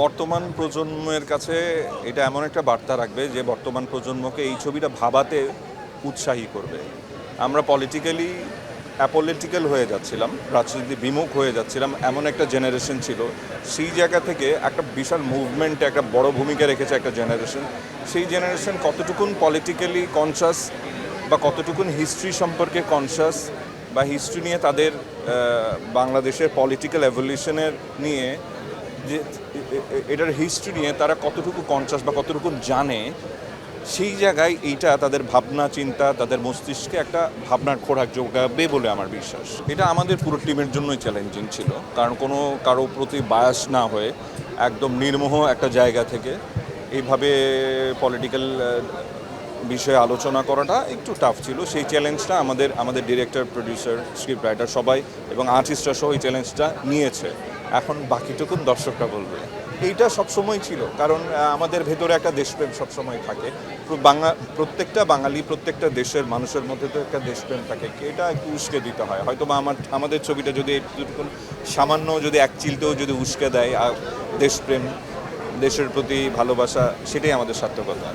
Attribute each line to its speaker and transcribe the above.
Speaker 1: বর্তমান প্রজন্মের কাছে এটা এমন একটা বার্তা রাখবে যে বর্তমান প্রজন্মকে এই ছবিটা ভাবাতে উৎসাহী করবে। আমরা পলিটিক্যালি অ্যাপলিটিক্যাল হয়ে যাচ্ছিলাম, রাজনীতি বিমুখ হয়ে যাচ্ছিলাম, এমন একটা জেনারেশন ছিল। সেই জায়গা থেকে একটা বিশাল মুভমেন্টে একটা বড় ভূমিকা রেখেছে একটা জেনারেশন সেই জেনারেশন কতটুকুন পলিটিক্যালি কনসাস বা কতটুকুন হিস্ট্রি সম্পর্কে কনসাস বা হিস্ট্রি নিয়ে তাদের বাংলাদেশের পলিটিক্যাল এভলিউশনের নিয়ে যে এটার হিস্ট্রি নিয়ে তারা কতটুকু কনসাস বা কতটুকু জানে, সেই জায়গায় এইটা তাদের ভাবনা, চিন্তা, তাদের মস্তিষ্কে একটা ভাবনার খোরাক যোগাবে বলে আমার বিশ্বাস। এটা আমাদের পুরো টিমের জন্যই চ্যালেঞ্জিং ছিল। কারণ কোনো কারও প্রতি বায়াস না হয়ে একদম নির্মোহ একটা জায়গা থেকে এইভাবে পলিটিক্যাল বিষয়ে আলোচনা করাটা একটু টাফ ছিল। সেই চ্যালেঞ্জটা আমাদের আমাদের ডিরেক্টর প্রডিউসার স্ক্রিপ্ট রাইটার সবাই এবং আর্টিস্টরা সহ এই চ্যালেঞ্জটা নিয়েছে। এখন বাকিটুকুন দর্শকরা বলবে। এইটা সবসময় ছিল কারণ আমাদের ভেতরে একটা দেশপ্রেম সবসময় থাকে। বাংলা প্রত্যেকটা বাঙালি প্রত্যেকটা দেশের মানুষের মধ্যে তো একটা দেশপ্রেম থাকে। এটা একটু উস্কে দিতে হয়। হয়তো বা আমার আমাদের ছবিটা যদি একটু সামান্য যদি এক চিলতেও যদি উস্কে দেয় আহ, দেশপ্রেম দেশের প্রতি ভালোবাসা সেটাই আমাদের সার্থকতা।